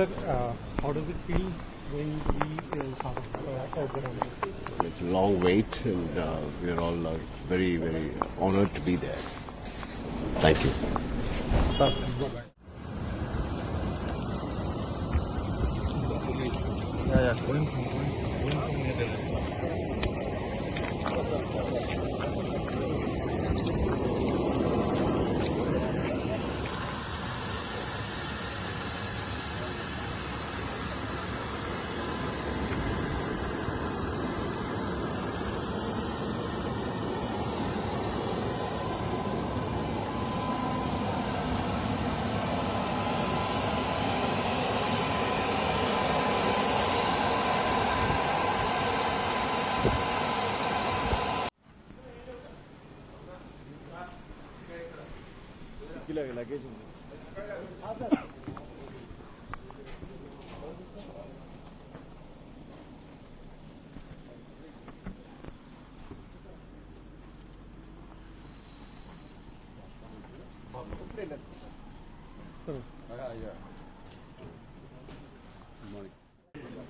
Sir, uh, how does it feel when we uh, have uh, Oberon? It's a long wait, and uh, we're all uh, very, very honored to be there. Thank you. Sir, sir,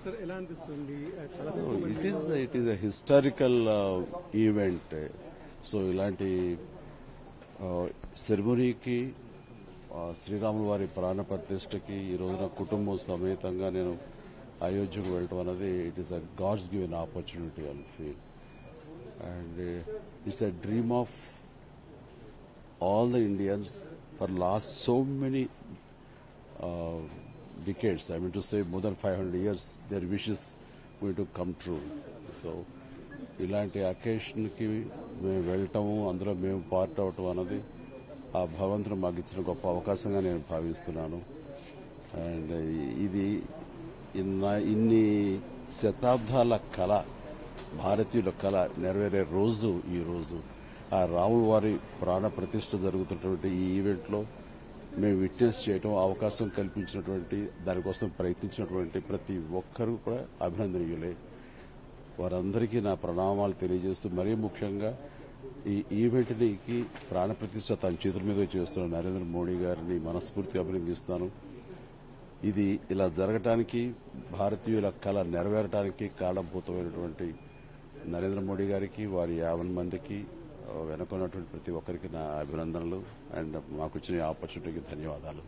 sir, ఎలా అనిపిస్తుంది Uh, చాలా తక్కువ it మంది is it is a historical event so ఇలాంటి సెరమనీకి శ్రీరాముల వారి ప్రాణ ప్రతిష్టకి ఈ రోజున కుటుంబం సమేతంగా నేను అయోధ్యకు వెళ్ళటం అనేది it is a god's given opportunity అని feel and it's a dream of all the Indians for last so many decades I mean to say more more than 500 years, their wishes going to come true so ఇలాంటి అకేషన్కి మేము వెళ్ళటము అందులో మేము part అవటం అన్నది ఆ భగవంతుడు మాకు ఇచ్చిన గొప్ప అవకాశంగా నేను భావిస్తున్నాను. అండ్ ఇది ఇన్ని శతాబ్దాల కళ భారతీయుల కళ నెరవేరే రోజు ఈ రోజు. ఆ రాముల వారి ప్రాణ ప్రతిష్ట జరుగుతున్నటువంటి ఈ ఈవెంట్లో మేము విట్నెస్ చేయడం అవకాశం కల్పించినటువంటి దానికోసం ప్రయత్నించినటువంటి ప్రతి ఒక్కరూ కూడా అభినందనీయులే. వారందరికీ నా ప్రణామాలు తెలియజేస్తూ మరీ ముఖ్యంగా ఈ ఈవెంట్కి ప్రాణప్రతిష్ఠ తన చేతుల మీద చేస్తున్న నరేంద్ర మోడీ గారిని మనస్ఫూర్తిగా అభినందిస్తాను ఇది ఇలా జరగటానికి భారతీయుల కళ నెరవేరటానికి కాలంభూతమైనటువంటి నరేంద్ర మోడీ గారికి వారి యాభై మందికి వెనుకున్నటువంటి ప్రతి ఒక్కరికి నా అభినందనలు. అండ్ మాకు ఇచ్చిన ఆపర్చునిటీకి ధన్యవాదాలు.